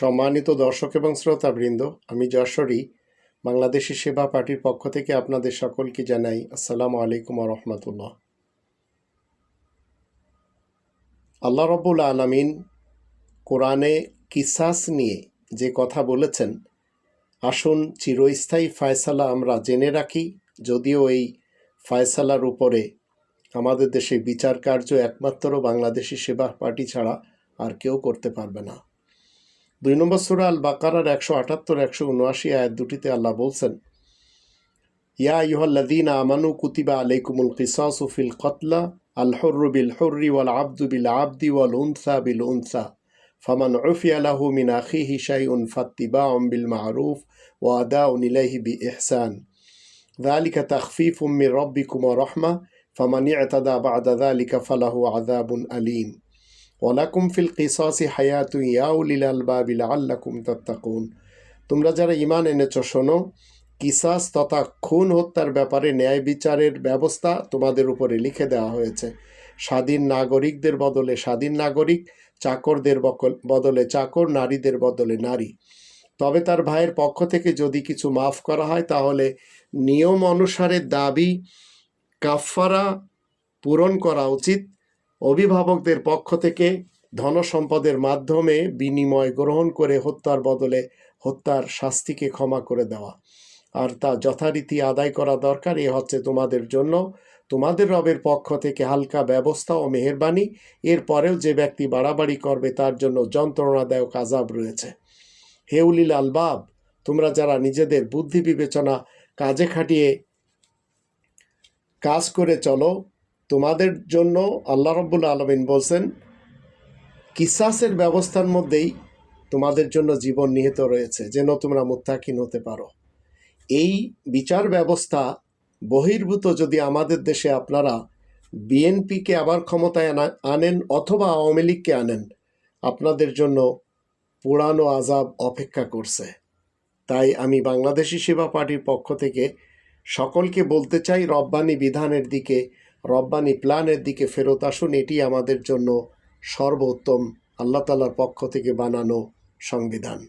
সম্মানিত দর্শক এবং শ্রোতাবৃন্দ, আমি যশোরী, বাংলাদেশি সেবা পার্টির পক্ষ থেকে আপনাদের সকলকে জানাই আসসালামু আলাইকুম রহমতুল্লাহ। আল্লাহ রব্বুল আলমিন কোরআনে কিসাস নিয়ে যে কথা বলেছেন, আসুন চিরস্থায়ী ফায়সালা আমরা জেনে রাখি, যদিও এই ফায়সালার উপরে আমাদের দেশে বিচার কার্য একমাত্র বাংলাদেশি সেবা পার্টি ছাড়া আর কেউ করতে পারবে না। দুই নম্বর সুরা আল বাকারার একশো আটাত্তর একশো উনআশি আয়াত দুটিতে আল্লাহ বলছেন ইয়া ইহল্লাদিন আমানু কুতিবা আলাইকুমুল কিসাসু ফিল কতলা আল হর্রু বিল হর্রি ওয়াল আব্দু বিল আব্দি ওয়াল উনসা বিল উনসা ফামান উফিয়া লাহু মিন আখিহি শাইউন ফাত্তিবাউম বিল মারুফ ওয়া আদাউন ইলাইহি বি ইহসান ذلك تخفيف من ربكم ورحمة فمن اعتدى بعد ذلك فله عذاب أليم ওয়ালাকুম ফিল কিসাসি হায়াতু ইয়া উলিল আলবাবি লাআল্লাকুম তাত্তাকুন। তোমরা যারা ঈমান এনেছো, শোনো, কিসাস তথা খুন হত্যার ব্যাপারে ন্যায় বিচারের ব্যবস্থা তোমাদের উপরে লিখে দেওয়া হয়েছে। স্বাধীন নাগরিকদের বদলে স্বাধীন নাগরিক, চাকরদের বদলে চাকর, নারীদের বদলে নারী। তবে তার ভাইয়ের পক্ষ থেকে যদি কিছু মাফ করা হয়, তাহলে নিয়ম অনুসারে দাবি কাফারা পূরণ করা উচিত। অভিভাবকদের পক্ষ থেকে ধনসম্পদের মাধ্যমে বিনিময় গ্রহণ করে হত্যার বদলে হত্যার শাস্তিকে ক্ষমা করে দেওয়া। আর তা যথারীতি আদায় করা দরকার, এ হচ্ছে তোমাদের জন্য। তোমাদের রবের পক্ষ থেকে হালকা ব্যবস্থা ও মেহেরবানি। এরপরেও যে ব্যক্তি বাড়াবাড়ি করবে, তার জন্য যন্ত্রণাদায়ক আজাব রয়েছে। হেউলিল আলবাব, তোমরা যারা নিজেদের বুদ্ধি বিবেচনা কাজে খাটিয়ে কাজ করে চলো তোমাদের জন্য আল্লাহ রব্বুল আলমিন বলছেন, কিসাসের ব্যবস্থার মধ্যেই তোমাদের জন্য জীবন নিহিত রয়েছে, যেন তোমরা মুত্তাকিন হতে পারো। এই বিচার ব্যবস্থা বহির্ভূত যদি আমাদের দেশে আপনারা বিএনপিকে আবার ক্ষমতায় আনা- আনেন অথবা আওয়ামী লীগকে আনেন, আপনাদের জন্য পুরানো আজাব অপেক্ষা করছে। তাই আমি বাংলাদেশি সেবা পার্টির পক্ষ থেকে সকলকে বলতে চাই, রব্বানি বিধানের দিকে রব্বানি প্ল্যানের দিকে ফেরত আসুন, এটি আমাদের জন্য সর্বোত্তম আল্লাহ তালার পক্ষ থেকে বানানো সংবিধান।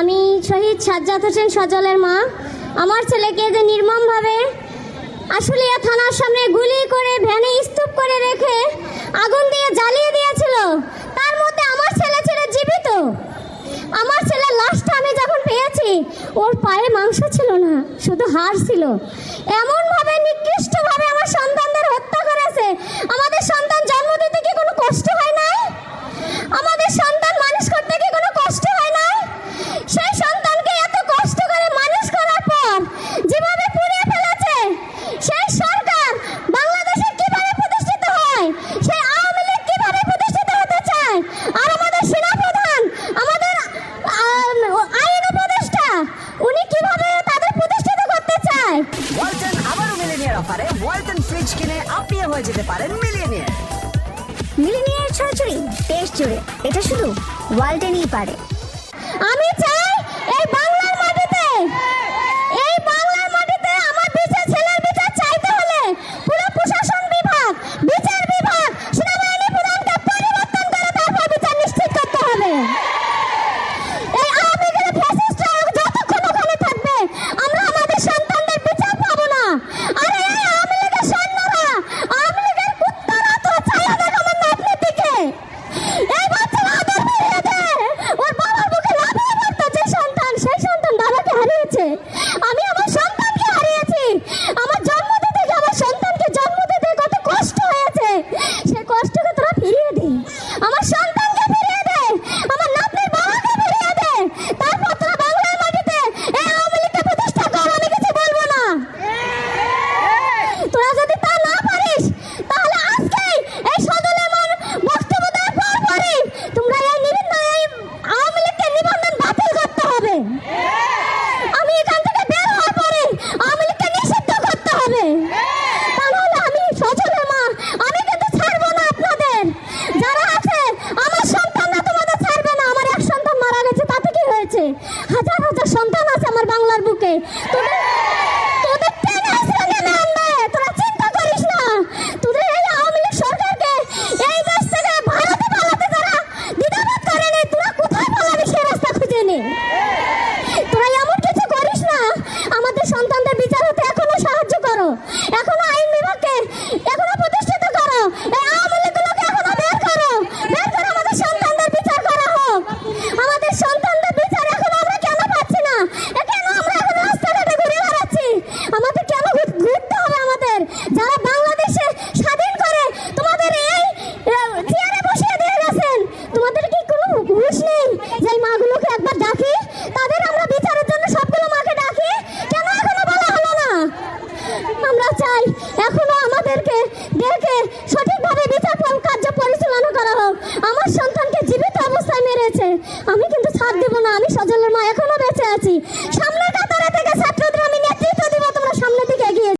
আমি শহীদ সাজ্জাদ হোসেন সজলের মা। আমার ছেলেকে যে নির্মমভাবে আশুলিয়া থানার সামনে গুলি করে, ভ্যানে স্তূপ করে রেখে আগুন দিয়ে জ্বালিয়ে দিয়েছিল, তার মধ্যে আমার ছেলে ছিল জীবিত। আমার ছেলের লাশটা আমি যখন পেয়েছি, ওর পায়ে মাংস ছিল না, শুধু হাড় ছিল। এমনভাবে, নিকৃষ্টভাবে আমার সন্তানদের হত্যা করেছে। আমাদের সন্তান জন্ম দিতে কি কোনো কষ্ট হয় মিলিনিয়ার অফারে ওয়ালটন ফ্রিজ কিনে আপনিও হয়ে যেতে পারেন মিলিয়নিয়ার। মিলিয়নিয়ার ছড়াছড়ি, দেশ জুড়ে। এটা শুধু ওয়ালটেনই পারে। আমি চাই আমি কিন্তু ছাড়